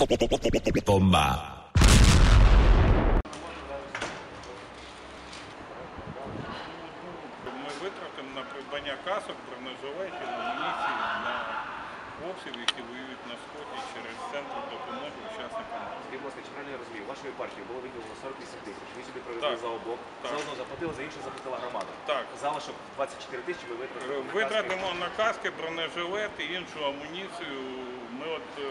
Bomba. Ми витратимо на придбання касок, бронежилетів, амуніції для хлопців, які воюють на сході через центр допомоги учасникам. Скажіть, будь ласка, чи правильно я розумію? Вашої партії було виділено 48 тисяч. Ви сюди привезли Так. за облок. Так. Заодно заплатили, за інше заплатила громада. Так. Залишок 24 тисячі ви витратили. на каски. Витратимо на каски, бронежилет і іншу амуніцію. Ми от е,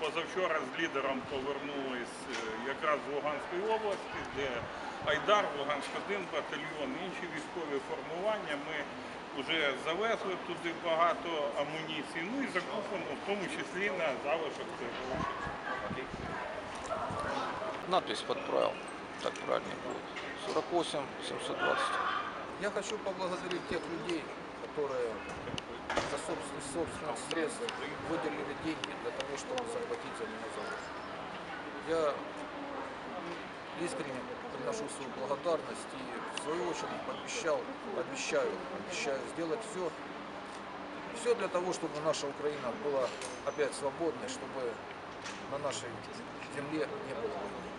позавчора з лідером повернулись е, якраз з Луганської області, де Айдар, Луганськ 1 батальйон, інші військові формування. Ми вже завезли туди багато амуніції, ну і закупимо, в тому числі на залишок цих грошей. Надпись подправил. Так правильнее будет. 48 720. Я хочу поблагодарить тех людей, которые за собственных, собственных средств выделили деньги для того, чтобы захватить завод. Я искренне приношу свою благодарность и в свою очередь пообещал, обещаю, обещаю сделать все, все для того, чтобы наша Украина была опять свободной, чтобы на нашей земле не было войны.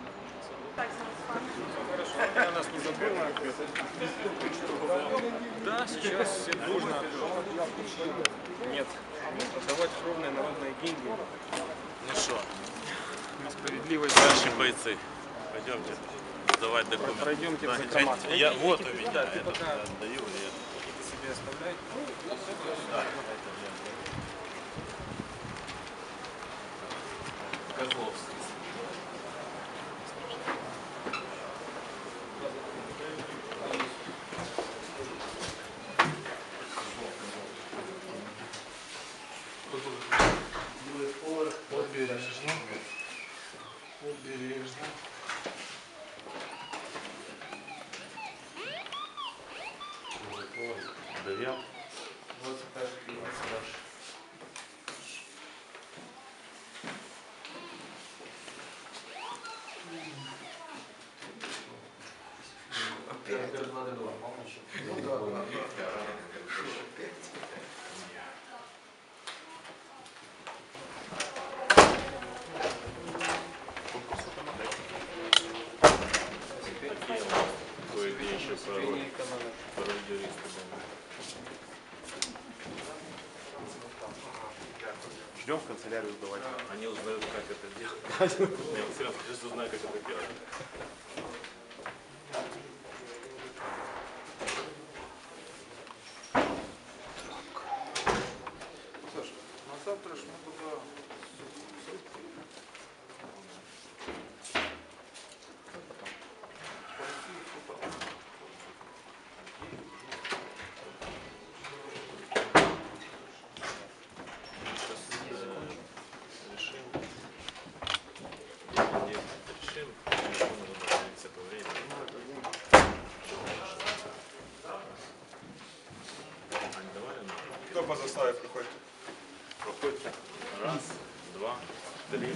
Да, сейчас все дружно. Нет, отдавать кровные народные деньги. Ну что, несправедливость. Бойцы. Пойдемте сдавать документы. Пройдемте да, в. Я, вот у меня. Да, это, пока... да, я... Ты себе оставляй. Да. Козловский. Ждем в канцелярию сдавать. Они узнают, как это делать. Я все равно узнаю, как это делать. Заставе приходит? Проходит. Раз, два, три.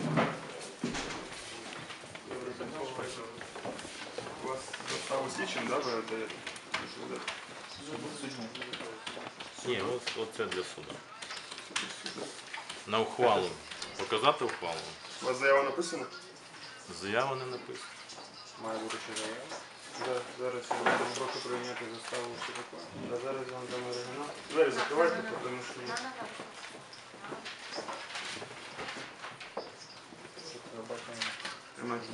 У вас застав усічен, да, ви отдаєте? Ні, от, от це для суду. На ухвалу. Показати ухвалу. У вас заява написана? Заява не написана. Має бути ще заява. Да, зараз я буду трохи прийняти заставу, все таке. Да, зараз я вам дам оригінал. Двері закривайте, тому що... Тримайте.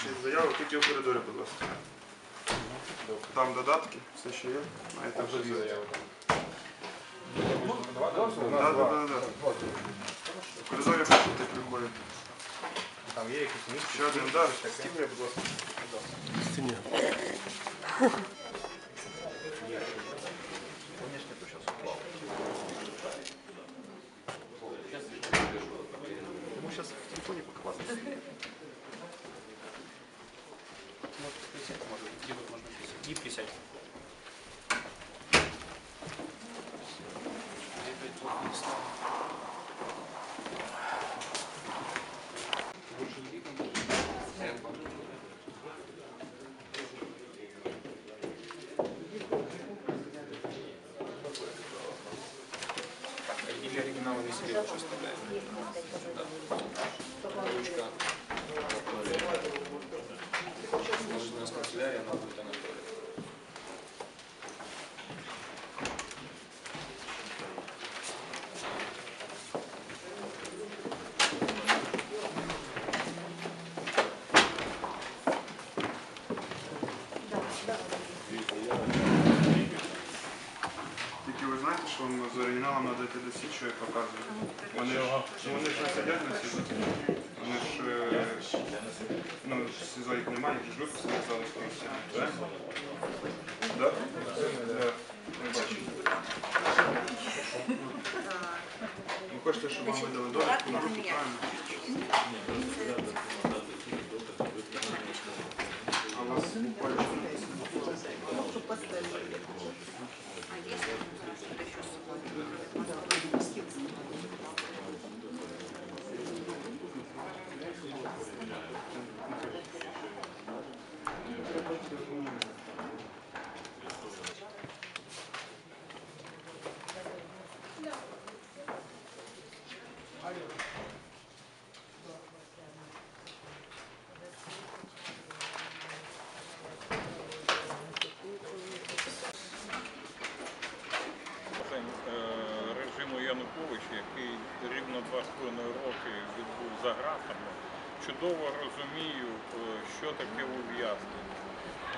Ще заяву, тільки в коридорі, будь ласка. Там додатки, все ще є. Маєте вже заяву. Да, да, да, да. В коридорі хочете приходити. Там є якісь місця. Ще один, да. Стіни, будь ласка. Ему сейчас в телефоне похвастаться. І присядь. Или оригиналы веселья. Анатольевич оставляет. Да. Ручка Анатолия. Может, нас канцелярия, она будет Анатолия. Тільки ви знаєте, що з оригіналом треба йти до слідчого і показувати. Вони ж, ну, вони ж не сидять на СІЗО. Вони ж, е, ну, СІЗО їх немає, їх ж випустили, вони сидять. Так? Да? Да. Я бачу. Ви хочете, щоб вам видали довідку на руку, правильно? А у вас буквально що написано? Е, режиму Януковича, який рівно два з половиною роки відбув за ґратами, чудово розумію, е, що таке ув'язнення.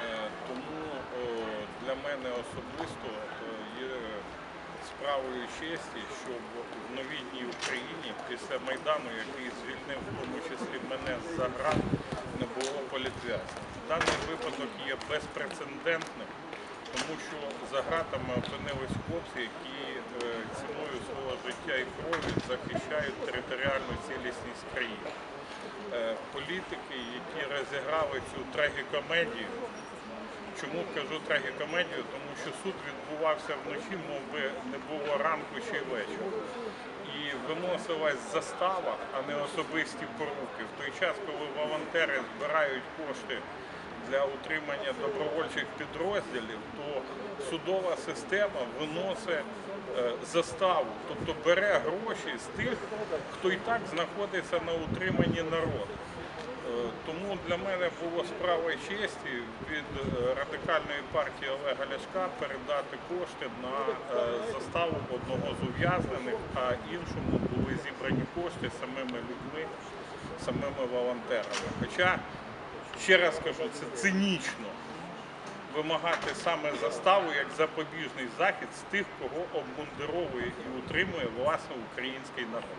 Е, Тому е, для мене особисто є справою честі, щоб в новітній Україні після Майдану, який звільнив в тому числі мене з-за град, не було політв'язнів. Даний випадок є безпрецедентним, що за ґратами опинились хлопці, які е, ціною свого життя і крові захищають територіальну цілісність країни. Е, Політики, які розіграли цю трагікомедію, Чому кажу трагікомедію? Тому що суд відбувався вночі, мов би не було ранку чи вечора. І виносилась застава, а не особисті поруки. В той час, коли волонтери збирають кошти для утримання добровольчих підрозділів, то судова система виносить е, заставу, тобто бере гроші з тих, хто і так знаходиться на утриманні народу. Е, Тому для мене було справою честі від е, радикальної партії Олега Ляшка передати кошти на заставу одного з ув'язнених, а іншому були зібрані кошти самими людьми, самими волонтерами. Хоча, ще раз кажу, це цинічно вимагати саме заставу як запобіжний захід з тих, кого обмундировує і утримує власне український народ.